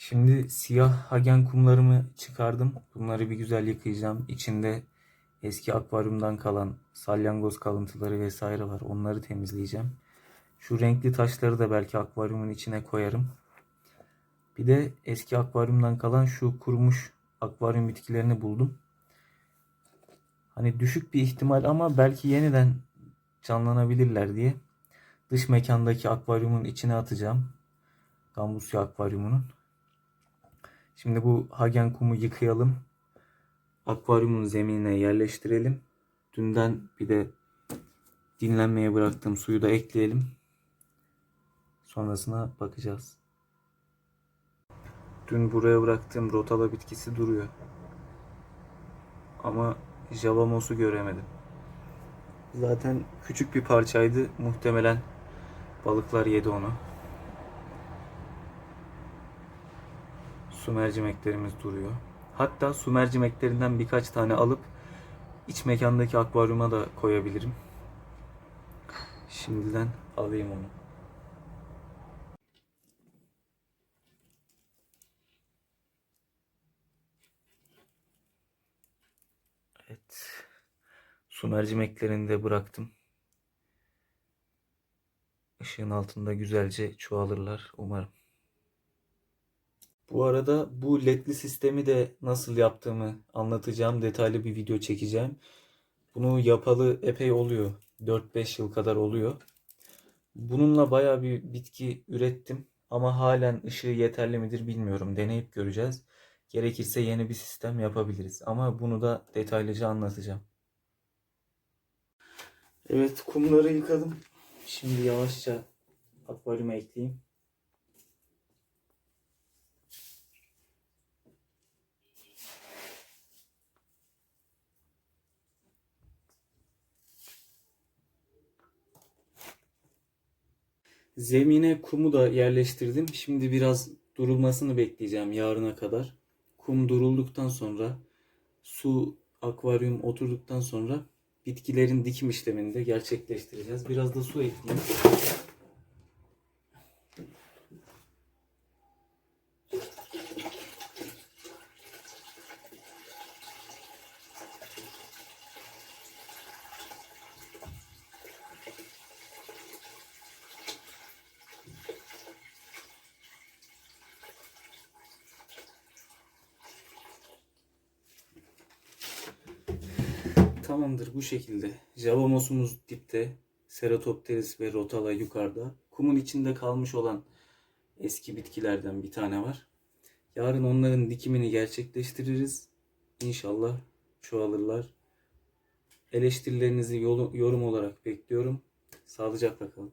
Şimdi siyah hagen kumlarımı çıkardım. Bunları bir güzel yıkayacağım. İçinde eski akvaryumdan kalan salyangoz kalıntıları vesaire var. Onları temizleyeceğim. Şu renkli taşları da belki akvaryumun içine koyarım. Bir de eski akvaryumdan kalan şu kurumuş akvaryum bitkilerini buldum. Hani düşük bir ihtimal ama belki yeniden canlanabilirler diye dış mekandaki akvaryumun içine atacağım. Gambusya akvaryumunun. Şimdi bu hagen kumu yıkayalım. Akvaryumun zeminine yerleştirelim. Dünden bir de dinlenmeye bıraktığım suyu da ekleyelim. Sonrasına bakacağız. Dün buraya bıraktığım rotala bitkisi duruyor. Ama javamos'u göremedim. Zaten küçük bir parçaydı. Muhtemelen balıklar yedi onu. Su mercimeklerimiz duruyor. Hatta su mercimeklerinden birkaç tane alıp iç mekandaki akvaryuma da koyabilirim. Şimdiden alayım onu. Evet. Su mercimeklerini de bıraktım. Işığın altında güzelce çoğalırlar umarım. Bu arada bu ledli sistemi de nasıl yaptığımı anlatacağım. Detaylı bir video çekeceğim. Bunu yapalı epey oluyor. 4-5 yıl kadar oluyor. Bununla baya bir bitki ürettim. Ama halen ışığı yeterli midir bilmiyorum. Deneyip göreceğiz. Gerekirse yeni bir sistem yapabiliriz. Ama bunu da detaylıca anlatacağım. Evet kumları yıkadım. Şimdi yavaşça akvaryuma ekleyeyim. Zemine kumu da yerleştirdim. Şimdi biraz durulmasını bekleyeceğim yarına kadar. Kum durulduktan sonra su akvaryum oturduktan sonra bitkilerin dikim işlemini de gerçekleştireceğiz. Biraz da su ekleyeyim. Tamamdır bu şekilde. Javamos'umuz dipte. Ceratopteris ve Rotala yukarıda. Kumun içinde kalmış olan eski bitkilerden bir tane var. Yarın onların dikimini gerçekleştiririz. İnşallah çoğalırlar. Eleştirilerinizi yorum olarak bekliyorum. Sağlıcakla kalın.